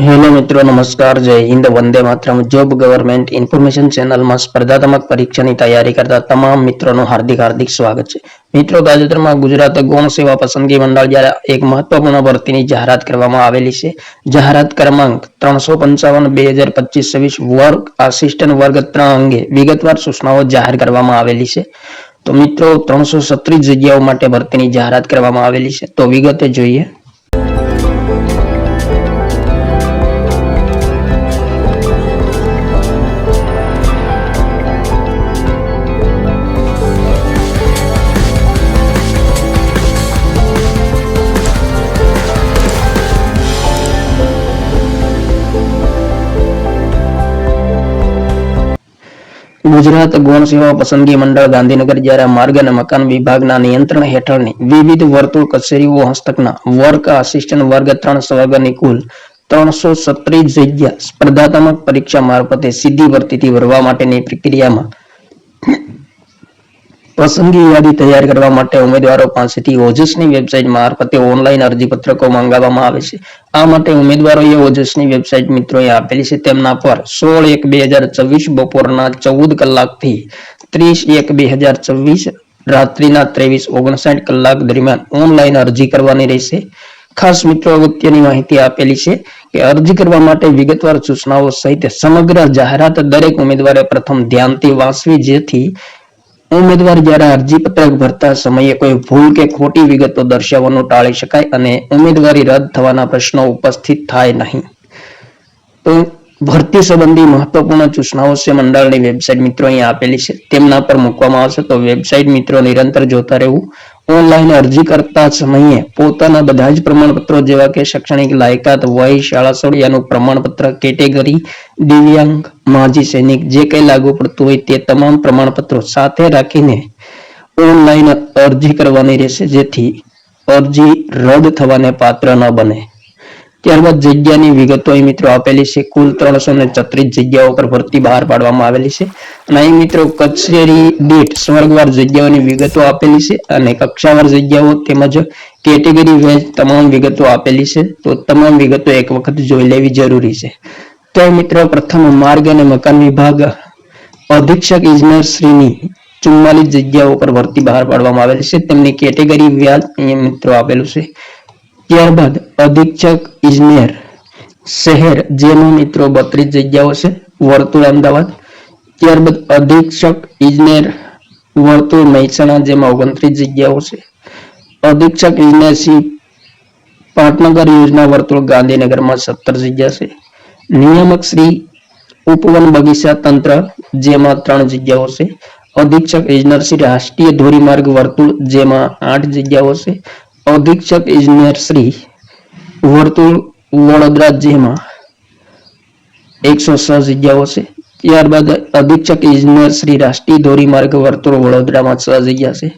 Hello મિત્રો, નમસ્કાર, જય હિન્દ, વંદે માત્રમ. જોબ ગવર્મેન્ટ ઇન્ફોર્મેશન ચેનલમાં સ્પર્ધાત્મક પરીક્ષાની તૈયારી કરતા તમામ મિત્રોનું હાર્દિક હાર્દિક સ્વાગત છે. મિત્રો, તાજેતરમાં ગુજરાત ગૌણ સેવા પસંદગી મંડળ દ્વારા એક મહત્વપૂર્ણ ભરતીની જાહેરાત કરવામાં આવેલી છે. જાહેરાત ક્રમાંક ત્રણસો પંચાવન, બે હજાર પચીસ, છવ્વીસ, વર્ગ, આસિસ્ટન્ટ વર્ગ ત્રણ અંગે વિગતવાર સૂચનાઓ જાહેર કરવામાં આવેલી છે. તો મિત્રો, ત્રણસો સત્રીસ જગ્યાઓ માટે ભરતીની જાહેરાત કરવામાં આવેલી છે. તો વિગતે જોઈએ. ગુજરાત ગૌણ સેવા પસંદગી મંડળ ગાંધીનગર દ્વારા માર્ગ અને મકાન વિભાગના નિયંત્રણ હેઠળની વિવિધ વર્તુળ કચેરીઓ હસ્તકના વર્ક આસિસ્ટન્ટ વર્ગ ત્રણ વર્ગની કુલ ત્રણસો સત્રીસ જગ્યા સ્પર્ધાત્મક પરીક્ષા મારફતે સીધી ભરતીથી ભરવા માટેની પ્રક્રિયામાં પસંદગી યાદી તૈયાર કરવા માટે ઉમેદવારો પાસેથી ઓજસની વેબસાઇટ મારફતે ઓનલાઈન અરજીપત્રકો મંગાવવામાં આવે છે. આ માટે ઉમેદવારોએ ઓજસની વેબસાઇટ મિત્રોએ આપેલી છે. તેમના પર સોળ એક બે હજાર છવ્વીસ બપોરના ચૌદ કલાકથી ત્રીસ એક બે હજાર છવ્વીસ રાત્રિના ત્રેવીસ ઓગણસાઠ કલાક દરમિયાન ઓનલાઈન અરજી કરવાની રહેશે. ખાસ મિત્રો, અગત્યની માહિતી આપેલી છે કે અરજી કરવા માટે વિગતવાર સૂચનાઓ સહિત સમગ્ર જાહેરાત દરેક ઉમેદવારે પ્રથમ ધ્યાનથી વાંચવી, જેથી ઉમેદવાર જ્યારે અરજી ભરતા સમયે કોઈ ભૂલ કે ખોટી વિગતો દર્શાવવાનું ટાળી શકાય અને ઉમેદવારી રદ થવાના પ્રશ્નો ઉપસ્થિત થાય નહીં. તો ભરતી સંબંધી મહત્વપૂર્ણ સૂચનાઓ છે મંડળની વેબસાઇટ મિત્રો અહીં આપેલી છે. તેમના પર મૂકવામાં આવશે તો વેબસાઇટ મિત્રો નિરંતર જોતા રહેવું ઓનલાઈન અરજી કરતા સમયે પોતાના બધા જ પ્રમાણપત્રો, જેવા કે શૈક્ષણિક લાયકાત, વય, શાળા સોડિયાનું પ્રમાણપત્ર, કેટેગરી, દિવ્યાંગ, માજી સૈનિક, જે કંઈ લાગુ પડતું હોય તે તમામ પ્રમાણપત્રો સાથે રાખીને ઓનલાઈન અરજી કરવાની રહેશે, જેથી અરજી રદ થવાને પાત્ર ન બને. ત્યારબાદ જગ્યાની વિગતો અહીં મિત્રો આપેલી છે. કુલ ત્રણસો ને છત્રીસ જગ્યાઓ પર ભરતી બહાર પાડવામાં આવેલી છે. અને અહીં મિત્રો કચેરી દીઠ સ્વર્ગવાર જગ્યાઓની વિગતો આપેલી છે અને કક્ષાવાર જગ્યાઓ તેમજ કેટેગરી વેજ તમામ વિગતો આપેલી છે. તો તમામ વિગતો એક વખત જોઈ લેવી જરૂરી છે. તો મિત્રો પ્રથમ માર્ગ અને મકાન વિભાગ. અધિક્ષક ઇજનેર શ્રીની ચુમ્માલીસ જગ્યાઓ પર ભરતી બહાર પાડવામાં આવેલી છે. તેમની કેટેગરી વ્યાજ અહીંયા મિત્રો આપેલું છે. ત્યારબાદ અધિક્ષક, ઇજનેર, શહેર જેમાં મિત્રો બત્રીસ જગ્યાઓ છે, વર્તુળ અમદાવાદ. ત્યારબાદ અધિક્ષક, ઇજનેર, વર્તુળ મહેસાણા, જેમાં ઓગણત્રીસ જગ્યાઓ છે. અધિક્ષક, ઇજનેર શ્રી પાટનગર યોજના, વર્તુળ ગાંધીનગરમાં સત્તર જગ્યા છે. નિયામક શ્રી, ઉપવન બગીચા તંત્ર, જેમાં ત્રણ જગ્યાઓ છે. અધિક્ષક, ઇજનેર શ્રી રાષ્ટ્રીય ધોરીમાર્ગ વર્તુળ, જેમાં આઠ જગ્યાઓ છે. અધિક્ષક ઇજનેર શ્રી વર્તુળ વડોદરા જેમાં એકસો છ જગ્યાઓ છે. ત્યારબાદ અધિક્ષક ઇજનેર શ્રી રાષ્ટ્રીય ધોરીમાર્ગ વર્તુળ વડોદરામાં છ જગ્યા છે.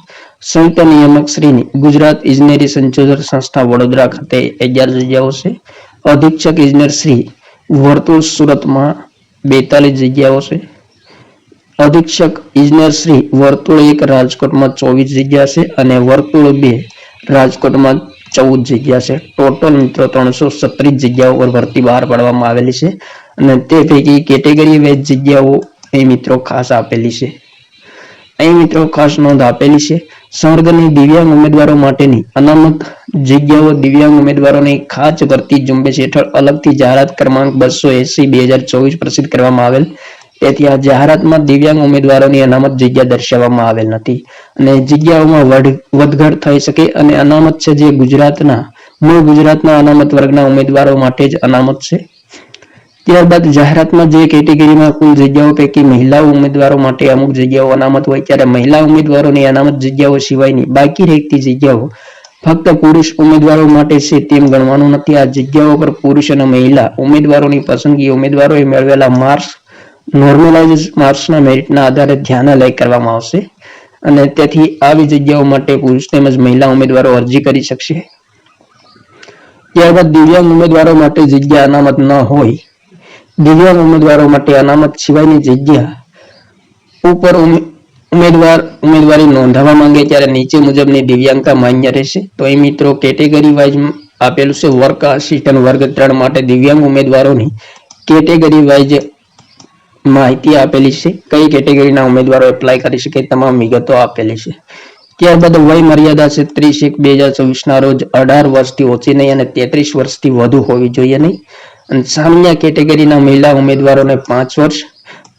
સંયુક્ત નિયામક શ્રીની ગુજરાત ઇજનેરી સંશોધન સંસ્થા વડોદરા ખાતે અગિયાર જગ્યાઓ છે. અધિક્ષક ઇજનેર શ્રી વર્તુળ સુરતમાં બેતાલીસ જગ્યાઓ છે. અધિક્ષક ઇજનેર શ્રી વર્તુળ એક રાજકોટમાં ચોવીસ જગ્યા છે અને વર્તુળ બે રાજકોટમાં ચૌદ જગ્યા છે. ટોટલ મિત્રો ત્રણસો છત્રીસ જગ્યાઓ પર ભરતી બહાર પાડવામાં આવેલી છે અને તે પૈકી કેટેગરી વેજ જગ્યાઓ એ મિત્રો ખાસ આપેલી છે. અહીં મિત્રો ખાસ નોંધ આપેલી છે. સંવર્ગની દિવ્યાંગ ઉમેદવારો માટેની અનામત જગ્યાઓ દિવ્યાંગ ઉમેદવારોની ખાસ ભરતી ઝુંબેશ હેઠળ અલગથી જાહેરાત ક્રમાંક બસો એસી બે હજાર ચોવીસ પ્રસિદ્ધ કરવામાં આવેલ તેથી આ જાહેરાતમાં દિવ્યાંગ ઉમેદવારોની અનામત જગ્યા દર્શાવવામાં આવેલ નથી અને જગ્યાઓમાં વધઘટ થઈ શકે અને અનામત છે જે ગુજરાતના, મૂળ ગુજરાતના અનામત વર્ગના ઉમેદવારો માટે જ અનામત છે. ત્યારબાદ જાહેરાતમાં જે કેટેગરીમાં કુલ જગ્યાઓ પૈકી મહિલા ઉમેદવારો માટે અમુક જગ્યાઓ અનામત હોય ત્યારે મહિલા ઉમેદવારોની અનામત જગ્યાઓ સિવાયની બાકી રહેતી જગ્યાઓ ફક્ત પુરુષ ઉમેદવારો માટે છે તેમ ગણવાનું નથી. આ જગ્યાઓ પર પુરુષ અને મહિલા ઉમેદવારોની પસંદગી ઉમેદવારોએ મેળવેલા માર્ક્સ નોર્મલાઇઝ માર્ક્સના મેરિટના આધારે ધ્યાન લઈ કરવામાં આવશે અને તેથી આવી જગ્યાઓ માટે પુરુષ તેમજ મહિલા ઉમેદવારો અરજી કરી શકશે. ત્યારબાદ દિવ્યાંગ ઉમેદવારો માટે જગ્યા અનામત ન હોય, દિવ્યાંગ ઉમેદવારો માટે અનામત સિવાયની જગ્યા ઉપર ઉમેદવાર, ઉમેદવારી નોંધાવવા માંગે ત્યારે નીચે મુજબની દિવ્યાંગતા માન્ય રહેશે. તો એ મિત્રો કેટેગરી વાઇઝ આપેલું છે વર્ક આસિસ્ટન્ટ વર્ગ ત્રણ માટે દિવ્યાંગ ઉમેદવારોની કેટેગરી વાઇઝ માહિતી આપેલી છે. કઈ કેટેગરીના ઉમેદવારો એપ્લાય કરી શકે તમામ વિગતો આપેલી છે. ત્યારબાદ વય મર્યાદા છે ત્રીસ એક બે હજાર ચોવીસ ના રોજ અઢાર વર્ષથી ઓછી નહીં અને તેત્રીસ વર્ષથી વધુ હોવી જોઈએ નહીં. અને સામાન્ય કેટેગરીના મહિલા ઉમેદવારોને પાંચ વર્ષ,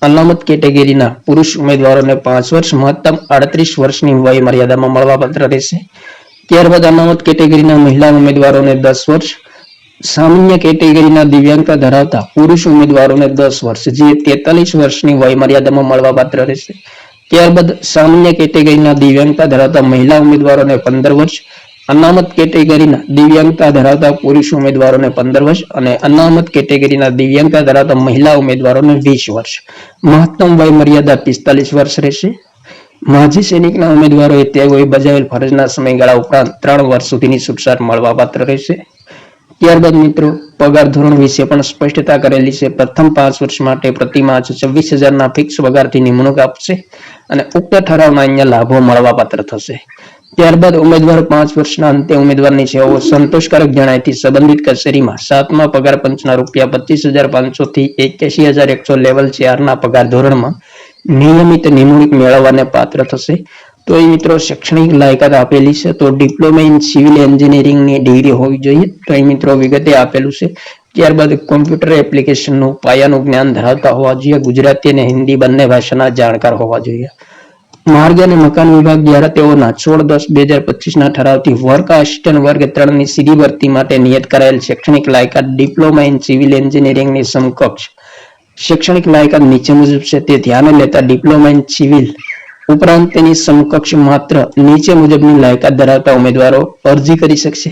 અનામત કેટેગરીના પુરુષ ઉમેદવારોને પાંચ વર્ષ, મહત્તમ આડત્રીસ વર્ષની વય મર્યાદામાં મળવાપાત્ર રહેશે. ત્યારબાદ અનામત કેટેગરીના મહિલા ઉમેદવારોને દસ વર્ષ સામાન્ય કેટેગરીના દિવ્યાંગતા ધરાવતા પુરુષ ઉમેદવારોને દસ વર્ષ, જે તેતાલીસ વર્ષની વય મર્યાદામાં મળવાપાત્ર રહેશે. ત્યારબાદ સામાન્ય કેટેગરીના દિવ્યાંગતા ધરાવતા મહિલા ઉમેદવારોને પંદર વર્ષ, અનામત કેટેગરીના દિવ્યાંગતા ધરાવતા પુરુષ ઉમેદવારોને પંદર વર્ષ અને અનામત કેટેગરીના દિવ્યાંગતા ધરાવતા મહિલા ઉમેદવારોને વીસ વર્ષ. મહત્તમ વય મર્યાદા પિસ્તાલીસ વર્ષ રહેશે. માજી સૈનિકના ઉમેદવારોએ તેઓએ બજાવેલ ફરજના સમયગાળા ઉપરાંત ત્રણ વર્ષ સુધીની છૂટછાટ મળવાપાત્ર રહેશે. ત્યારબાદ મિત્રો, પગાર ધોરણ વિશે પણ સ્પષ્ટતા કરેલી છે. પ્રથમ પાંચ વર્ષ માટે પ્રતિ છવ્વીસ હજારના ફિક્સ પગારથી નિમણૂક આપશે અને ઉક્ત ઠરાવના અન્ય લાભો મળવાપાત્ર થશે. ત્યારબાદ ઉમેદવાર પાંચ વર્ષના અંતે ઉમેદવારની સેવાઓ સંતોષકારક જણાયથી સંબંધિત કચેરીમાં સાતમા પગાર પંચના રૂપિયા પચીસ હજાર પાંચસો થી એક્યાસી હજાર એકસો લેવલ ચારના પગાર ધોરણમાં નિયમિત નિમણૂક મેળવવાને પાત્ર થશે. તો એ મિત્રો શૈક્ષણિક લાયકાત આપેલી છે. તો ડિપ્લોમા ઇન સિવિલ એન્જિનિયરિંગની ડિગ્રી હોવી જોઈએ. તો એ મિત્રો વિગતે આપેલું છે. ત્યારબાદ કોમ્પ્યુટર એપ્લિકેશનનું પાયાનું જ્ઞાન ધરાવતા હોવા જોઈએ. ગુજરાતી અને હિન્દી બંને ભાષાના જાણકાર હોવા જોઈએ. માર્ગ અને મકાન વિભાગ દ્વારા તેઓના સોળ દસ બે હજાર પચીસ ના ઠરાવથી વર્ક આસિસ્ટન્ટ વર્ગ ત્રણની સીધી ભરતી માટે નિયત કરાયેલ શૈક્ષણિક લાયકાત ડિપ્લોમા ઇન સિવિલ એન્જિનિયરિંગની સમકક્ષ શૈક્ષણિક લાયકાત નીચે મુજબ છે. તે ધ્યાને લેતા ડિપ્લોમા ઇન સિવિલ ઉપરાંત તેની સમકક્ષ માત્ર નીચે મુજબની લાયકાત ધરાવતા ઉમેદવારો અરજી કરી શકશે.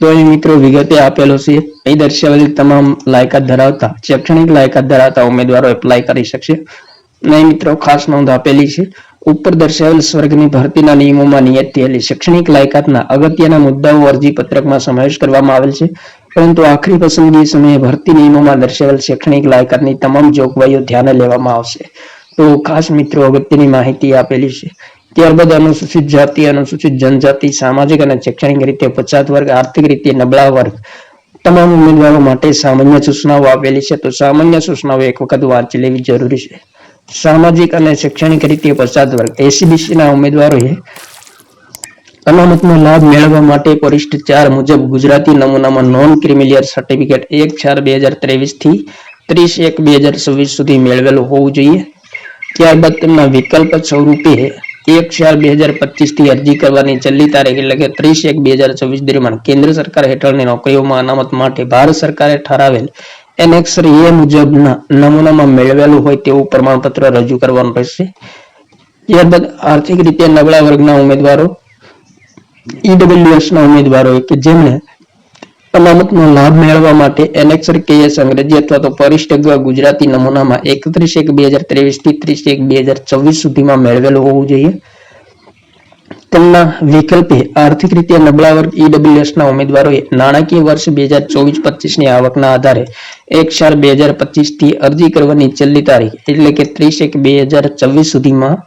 તો એ મિત્રો વિગતે આપેલો છે અહીં દર્શાવેલી તમામ લાયકાત ધરાવતા, શૈક્ષણિક લાયકાત ધરાવતા ઉમેદવારો એપ્લાય કરી શકશે. નહીં મિત્રો ખાસ નોંધ આપેલી છે, ઉપર દર્શાવેલ સ્વર્ગની ભરતીના નિયમોમાં નિયત થયેલી શૈક્ષણિક લાયકાતના અગત્યના મુદ્દાઓ અરજી પત્રકમાં સમાવેશ કરવામાં આવેલ છે. પરંતુ આખરી પસંદગી સમયે ભરતી નિયમોમાં દર્શાવેલ શૈક્ષણિક લાયકાતની તમામ જોગવાઈઓ ધ્યાને લેવામાં આવશે. તો ખાસ મિત્રો અગત્યની માહિતી આપેલી છે. ત્યારબાદ અનુસૂચિત જાતિ, અનુસૂચિત જનજાતિ, સામાજિક અને શૈક્ષણિક રીતે પછાત વર્ગ, આર્થિક રીતે નબળા વર્ગ તમામ ઉમેદવારો માટે સામાન્ય સૂચનાઓ આપેલી છે. તો સામાન્ય સૂચનાઓ એક વખત વાંચી લેવી જરૂરી છે. સામાજિક અને શૈક્ષણિક રીતે પછાત વર્ગ એસીબીસી ના ઉમેદવારોએ અનામતનો લાભ મેળવવા માટે પરિષ્ઠ ચાર મુજબ ગુજરાતી નમૂનામાં નોન ક્રિમિલિયર સર્ટિફિકેટ એક ચાર બે હજાર ત્રેવીસથી ત્રીસ એક બે હજાર છવ્વીસ સુધી મેળવેલું હોવું જોઈએ. ત્યારબાદ તેમના વિકલ્પ સ્વરૂપે એક ચાર બે હજાર પચીસથી અરજી કરવાની છેલ્લી તારીખ એટલે કે ત્રીસ એક બે હજાર છવ્વીસ દરમિયાન કેન્દ્ર સરકાર હેઠળની નોકરીઓમાં અનામત માટે ભારત સરકારે ઠરાવેલ એનેક્સ એ મુજબના નમૂનામાં મેળવેલું હોય તેવું પ્રમાણપત્ર રજૂ કરવાનું રહેશે. ત્યારબાદ આર્થિક રીતે નબળા વર્ગના ઉમેદવારો ઈડબ્લ્યુએસ ના ઉમેદવારો કે જેમણે અનામતનો લાભ મેળવવા માટે એનેક્સર કેએસ અંગ્રેજી અથવા તો પરિષ્ઠ ગુજરાતી નમૂનામાં એકત્રીસ એક બે હજાર ત્રેવીસથી ત્રીસ એક બે હજાર છવ્વીસ સુધીમાં મેળવેલું હોવું જોઈએ. તેમના વિકલ્પે આર્થિક રીતે નબળા વર્ગ ઈડબ્લ્યુએસ ના ઉમેદવારોએ નાણાકીય વર્ષ બે હજાર ચોવીસ પચીસની આવકના આધારે એક ચાર બે હજાર પચીસથી અરજી કરવાની છેલ્લી તારીખ એટલે કે ત્રીસ એક બે હજાર છવ્વીસ સુધીમાં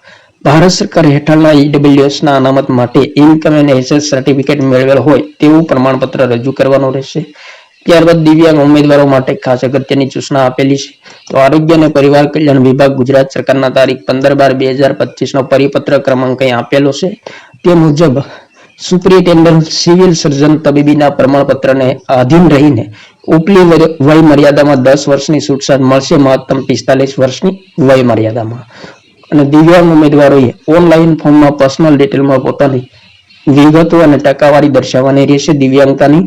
ભારત સરકાર હેઠળના ઈડબ્લ્યુએસના અનામત માટે ઇન્કમ એન્ડ એસેસ સર્ટિફિકેટ મેળવેલ હોય તેવું પ્રમાણપત્ર રજૂ કરવાનું રહેશે. ત્યારબાદ દિવ્યાંગ ઉમેદવારો માટે ખાસ અગત્યની સૂચના આપેલી છે. તો આરોગ્ય અને પરિવાર કલ્યાણ વિભાગ ગુજરાત સરકારના તારીખ પંદર બાર બે હજાર પચીસ નો પરિપત્ર ક્રમાંક અહીં આપેલો છે. તે મુજબ સુપ્રિન્ટેન્ડન્ટ સિવિલ સર્જન તબીબીના પ્રમાણપત્રને આધીન રહીને ઉપલી વય મર્યાદામાં દસ વર્ષની છૂટછાટ મળશે મહત્તમ પિસ્તાલીસ વર્ષની વય મર્યાદામાં અને દિવ્યાંગ ઉમેદવારોએ ઓનલાઈન ફોર્મમાં પર્સનલ ડિટેલમાં પોતાની વિગતો અને ટકાવારી દર્શાવવાની રહેશે દિવ્યાંગતાની.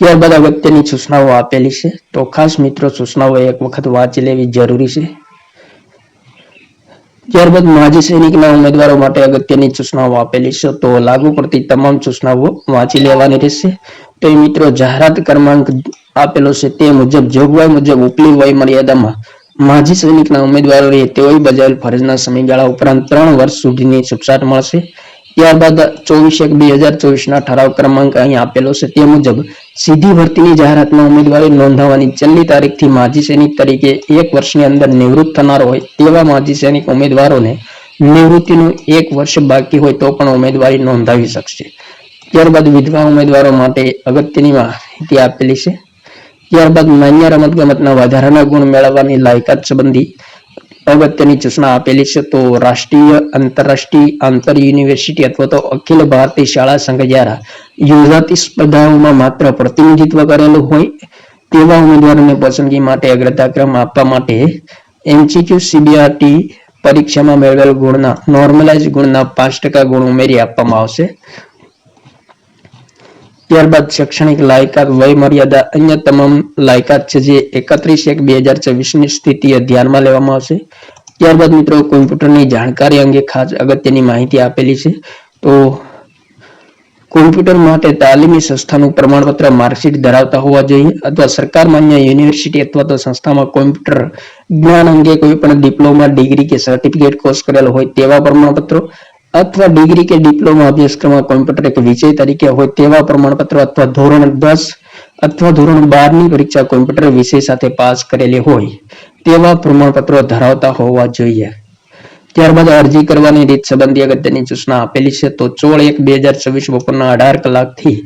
ત્યારબાદ અગત્યની સૂચનાઓ આપેલી છે. તો ખાસ મિત્રો, સૂચનાઓ એક વખત વાંચી લેવી જરૂરી છે. ત્યારબાદ માજી સૈનિકના ઉમેદવારો માટે અગત્યની સૂચનાઓ આપેલી છે. તો લાગુ પડતી તમામ સૂચનાઓ વાંચી લેવાની રહેશે. તો એ મિત્રો, જાહેરાત ક્રમાંક આપેલો છે તે મુજબ, જોગવાઈ મુજબ ઉપલી વય મર્યાદામાં માજી સૈનિકના ઉમેદવારોએ તેઓએ બજાવેલ ફરજના સમયગાળા ઉપરાંત ત્રણ વર્ષ સુધીની છૂટછાટ મળશે. ત્યારબાદ ચોવીસ એક બે હજાર ચોવીસ ના ઠરાવ ક્રમાંક અહીં આપેલો છે. તે મુજબ સીધી ભરતીની જાહેરાતમાં ઉમેદવારી નોંધાવવાની છેલ્લી તારીખથી માજી સૈનિક તરીકે એક વર્ષની અંદર નિવૃત્ત થનાર હોય તેવા માજી સૈનિક ઉમેદવારોને નિવૃત્તિનું એક વર્ષ બાકી હોય તો પણ ઉમેદવારી નોંધાવી શકશે. ત્યારબાદ વિધવા ઉમેદવારો માટે અગત્યની માહિતી આપેલી છે. ત્યારબાદ માન્ય રમત ગમતના વધારાના ગુણ મેળવવાની લાયકાત સંબંધી અગત્યની સૂચના આપેલી છે. તો રાષ્ટ્રીય, આંતરરાષ્ટ્રીય, આંતર યુનિવર્સિટી અથવા તો અખિલ ભારતીય શાળા સંઘ દ્વારા યોજાતી સ્પર્ધાઓમાં માત્ર પ્રતિનિધિત્વ કરેલું હોય તેવા ઉમેદવારોને પસંદગી માટે અગ્રતાક્રમ આપવા માટે એમસીક્યુ, સીબીઆરટી પરીક્ષામાં મેળવેલ ગુણના નોર્મલાઇઝ ગુણના પાંચ ટકા ગુણ ઉમેરી આપવામાં આવશે. ત્યારબાદ શૈક્ષણિક લાયકાત વય મર્યાદા અન્ય તમામ લાયકાત છે જે એકત્રીસ એક બે હજારની સ્થિતિ ધ્યાનમાં લેવામાં આવશે. ત્યારબાદ મિત્રો કોમ્પ્યુટરની જાણકારી અંગે ખાસ અગત્યની માહિતી આપેલી છે. તો કોમ્પ્યુટર માટે તાલીમી સંસ્થાનું પ્રમાણપત્ર માર્કશીટ ધરાવતા હોવા જોઈએ અથવા સરકાર માન્ય યુનિવર્સિટી અથવા તો સંસ્થામાં કોમ્પ્યુટર જ્ઞાન અંગે કોઈ પણ ડિપ્લોમા, ડિગ્રી કે સર્ટિફિકેટ કોર્સ કરેલો હોય તેવા પ્રમાણપત્રો અથવા ડિગ્રી કે ડિપ્લોમા અભ્યાસક્રમમાં કોમ્પ્યુટર એક વિષય તરીકે હોય તેવા પ્રમાણપત્ર અથવા ધોરણ દસ અથવા ધોરણ બારની પરીક્ષા કોમ્પ્યુટર વિષય સાથે પાસ કરેલી હોય તેવા પ્રમાણપત્રો ધરાવતા હોવા જોઈએ. ત્યારબાદ અરજી કરવાની રીત સંબંધી અગત્યની સૂચના આપેલી છે. તો ચોળ એક બે હજાર છવ્વીસ બપોરના અઢાર કલાકથી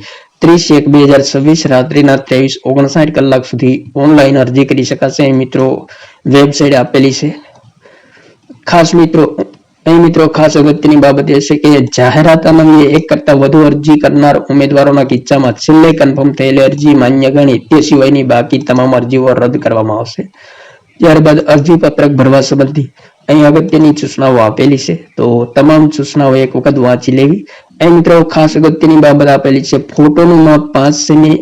ત્રીસ એક બે હજાર છવ્વીસ રાત્રિના ત્રેવીસ ઓગણસાઠ કલાક સુધી ઓનલાઈન અરજી કરી શકાશે. મિત્રો, વેબસાઇટ આપેલી છે. ખાસ મિત્રો અહીં મિત્રો ખાસ અગત્યની બાબત એ છે કે જાહેરાત અન્વયે એક કરતા વધુ અરજી કરનાર ઉમેદવારોના કિસ્સામાં છેલ્લે કન્ફર્મ થયેલી અરજી માન્ય ગણી તે સિવાયની બાકી તમામ અરજીઓ રદ કરવામાં આવશે. ત્યારબાદ અરજી પત્રક ભરવા સંબંધી અહીં અગત્યની સૂચનાઓ આપેલી છે. તો તમામ સૂચનાઓ એક વખત વાંચી લેવી. અહીં મિત્રો ખાસ અગત્યની બાબત આપેલી છે. ફોટોનું માપ પાંચ સેમી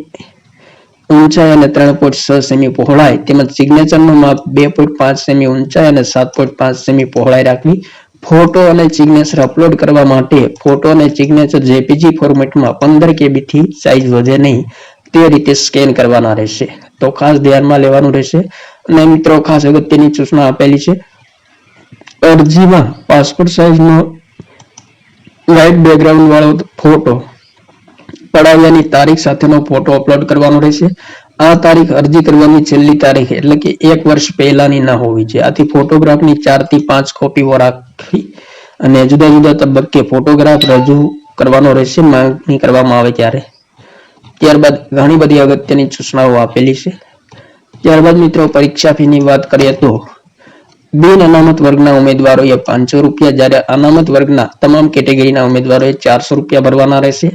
ઊંચાઈ અને ત્રણ પોઈન્ટ છ સેમી પહોળાઈ તેમજ સિગ્નેચરનું માપ બે પોઈન્ટ પાંચ સેમી ઊંચાઈ અને સાત પોઈન્ટ પાંચ સેમી પહોળાઈ રાખવી. ફોટો અને સિગ્નેચર અપલોડ કરવા માટે ફોટો અને સિગ્નેચર જેપીજી ફોર્મેટમાં પંદર કેબી થી સાઈઝ વધે નહીં. તે રીતે સ્કેન કરવાના રહેશે. તો ખાસ ધ્યાનમાં લેવાનું રહેશે. અને મિત્રો, ખાસ અગત્યની સૂચના આપેલી છે. અરજીમાં પાસપોર્ટ સાઈઝનો વ્હાઇટ બેકગ્રાઉન્ડ વાળો ફોટો પડાવ્યાની તારીખ સાથેનો ફોટો અપલોડ કરવાનો રહેશે. આ તારીખ અરજી કરવાની છેલ્લી તારીખ એટલે કે એક વર્ષ પહેલાની ન હોવી જોઈએ. આથી ફોટોગ્રાફની ચારથી પાંચ કોપીઓ રાખવી અને જુદા જુદા તબક્કે ફોટોગ્રાફ રજૂ કરવાનો રહેશે, માંગણી કરવામાં આવે ત્યારે. ત્યારબાદ ઘણી બધી અગત્યની સૂચનાઓ આપેલી છે. ત્યારબાદ મિત્રો, પરીક્ષા ફીની વાત કરીએ તો બિન અનામત વર્ગના ઉમેદવારોએ પાંચસો રૂપિયા, જ્યારે અનામત વર્ગના તમામ કેટેગરીના ઉમેદવારોએ ચારસો રૂપિયા ભરવાના રહેશે.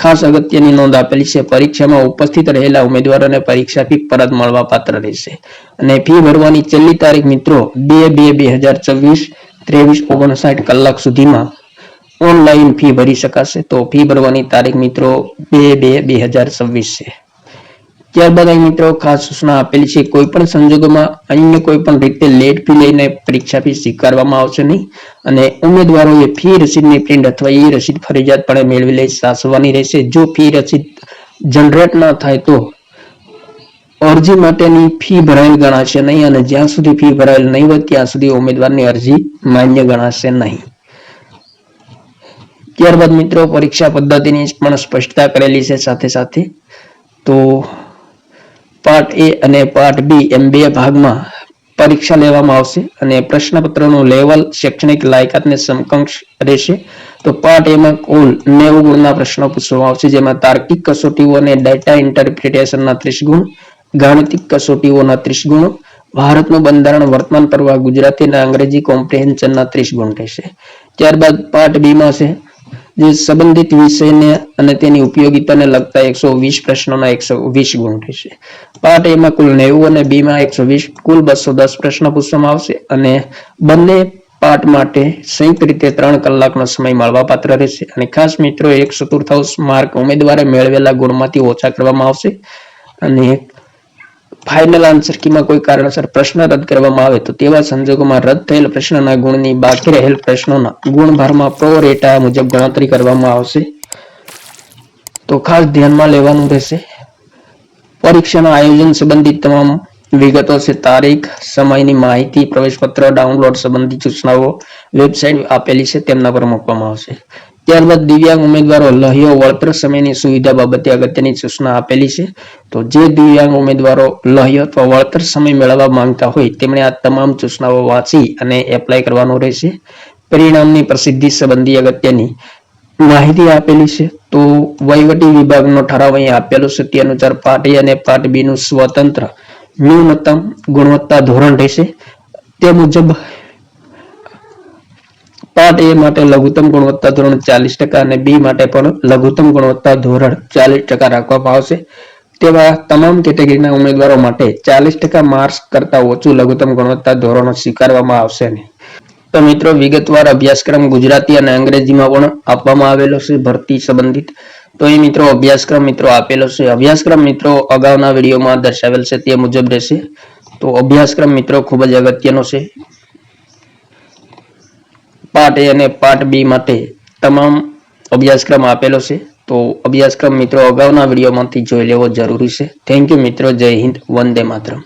ખાસ અગત્યની નોંધ આપેલી છે. પરીક્ષામાં ઉપસ્થિત રહેલા ઉમેદવારોને પરીક્ષા ફી પરત મળવા પાત્ર રહેશે. અને ફી ભરવાની છેલ્લી તારીખ મિત્રો બે બે બે હજાર છવ્વીસ ત્રેવીસ ઓગણસાઠ કલાક સુધીમાં ઓનલાઈન ફી ભરી શકાશે. તો ફી ભરવાની તારીખ મિત્રો બે બે બે હજાર છવ્વીસ છે. ત્યારબાદ અહીં મિત્રો ખાસ સૂચના આપેલી છે કોઈ પણ સંજોગોમાં અન્ય કોઈ પણ રીતે લેટ ફી લઈને પરીક્ષા ફી સ્વીકારવામાં આવશે નહીં અને ઉમેદવારોએ ફી રસીદની પ્રિન્ટ અથવા એ રસીદ ફરજિયાતપણે મેળવી લઈ સાચવવાની રહેશે. જો ફી રસીદ જનરેટ ન થાય તો અરજી માટેની ફી ભરાયેલ ગણાશે નહીં અને જ્યાં સુધી ફી ભરાયેલ નહીં હોય ત્યાં સુધી ઉમેદવારની અરજી માન્ય ગણાશે નહીં. ત્યારબાદ મિત્રો પરીક્ષા પદ્ધતિની પણ સ્પષ્ટતા કરેલી છે સાથે સાથે. તો પાર્ટ એ અને પાર્ટ બી એમ બે ભાગમાં પરીક્ષા લેવામાં આવશે અને પ્રશ્નપત્રનું લેવલ શૈક્ષણિક લાયકાતને સમકક્ષ રહેશે. તો પાર્ટ એમાં કુલ નેવું ગુણના પ્રશ્નો પૂછવામાં આવશે, જેમાં તાર્કિક કસોટીઓ અને ડેટા ઇન્ટરપ્રિટેશનના ત્રીસ ગુણ, ગાણિતિક કસોટીઓના ત્રીસ ગુણ, ભારતનું બંધારણ વર્તમાન પ્રવાહ ગુજરાતી અને અંગ્રેજી કોમ્પ્રિહેન્શનના ત્રીસ ગુણ રહેશે. ત્યારબાદ પાર્ટ બીમાં છે જે સંબંધિત વિષયને અને તેની ઉપયોગિતાને લગતા એકસો વીસ પ્રશ્નોના એકસો વીસ ગુણ રહેશે. પાર્ટ એમાં કુલ નેવું અને બીમાં એકસો વીસ, કુલ બસો દસ પ્રશ્નો પૂછવામાં આવશે અને બંને પાઠ માટે સંયુક્ત રીતે ત્રણ કલાકનો સમય મળવા પાત્ર રહેશે. અને ખાસ મિત્રો, એક ચતુર્થાંશ માર્ક ઉમેદવારે મેળવેલા ગુણમાંથી ઓછા કરવામાં આવશે. અને ફાઇનલ આન્સર કીમાં કોઈ કારણસર પ્રશ્ન રદ કરવામાં આવે તો તેવા સંજોગોમાં રદ થયેલ પ્રશ્નના ગુણની બાકી રહેલ પ્રશ્નોના ગુણભારમાં પ્રો રેટા મુજબ ગણતરી કરવામાં આવશે. તો ખાસ ધ્યાનમાં લેવાનું રહેશે. પરીક્ષાના આયોજન સંબંધિત તમામ વિગતો છે. તારીખ, સમયની માહિતી, પ્રવેશપત્ર ડાઉનલોડ સંબંધિત સૂચનાઓ વેબસાઇટ આપેલી છે. તેમના પર મૂકવામાં આવશે. ત્યારબાદ દિવ્યાંગ ઉમેદવારો લહ્યો વળતર સમયની સુવિધા બાબતે અગત્યની સૂચના આપેલી છે. તો જે દિવ્યાંગ ઉમેદવારો લહ્યો અથવા વળતર સમય મેળવવા માંગતા હોય, તેમણે આ તમામ સૂચનાઓ વાંચી અને એપ્લાય કરવાનું રહેશે. પરિણામની પ્રસિદ્ધિ સંબંધી અગત્યની માહિતી આપેલી છે. તો વહીવટી વિભાગનો ઠરાવ અહીં આપેલો છે તે અનુસાર પાર્ટ એ અને પાર્ટ બી નું સ્વતંત્ર ન્યૂનતમ ગુણવત્તા ધોરણ રહેશે. તે મુજબ પાર્ટ એ માટે લઘુત્તમ ગુણવત્તા ધોરણ ચાલીસ ટકા અને બી માટે પણ લઘુત્તમ ગુણવત્તા ધોરણ ચાલીસ ટકા રાખવામાં આવશે. તેવા તમામ કેટેગરીના ઉમેદવારો માટે ચાલીસ ટકા માર્ક્સ કરતા ઓછું લઘુત્તમ ગુણવત્તા ધોરણો સ્વીકારવામાં આવશે નહીં. તો મિત્રો, વિગતવાર અભ્યાસક્રમ ગુજરાતી અને અંગ્રેજીમાં પણ આપવામાં આવેલો છે, ભરતી સંબંધિત. તો એ મિત્રો, અભ્યાસક્રમ મિત્રો આપેલો છે. અભ્યાસક્રમ મિત્રો અગાઉના વિડીયોમાં દર્શાવેલ છે તે મુજબ રહેશે. તો અભ્યાસક્રમ મિત્રો ખૂબ જ અગત્યનો છે. પાર્ટ એ અને પાર્ટ બી માટે તમામ અભ્યાસક્રમ આપેલો છે. તો અભ્યાસક્રમ મિત્રો અગાઉના વિડીયોમાંથી જોઈ લેવો જરૂરી છે. થેન્ક યુ મિત્રો. જય હિન્દ. વંદે માતરમ.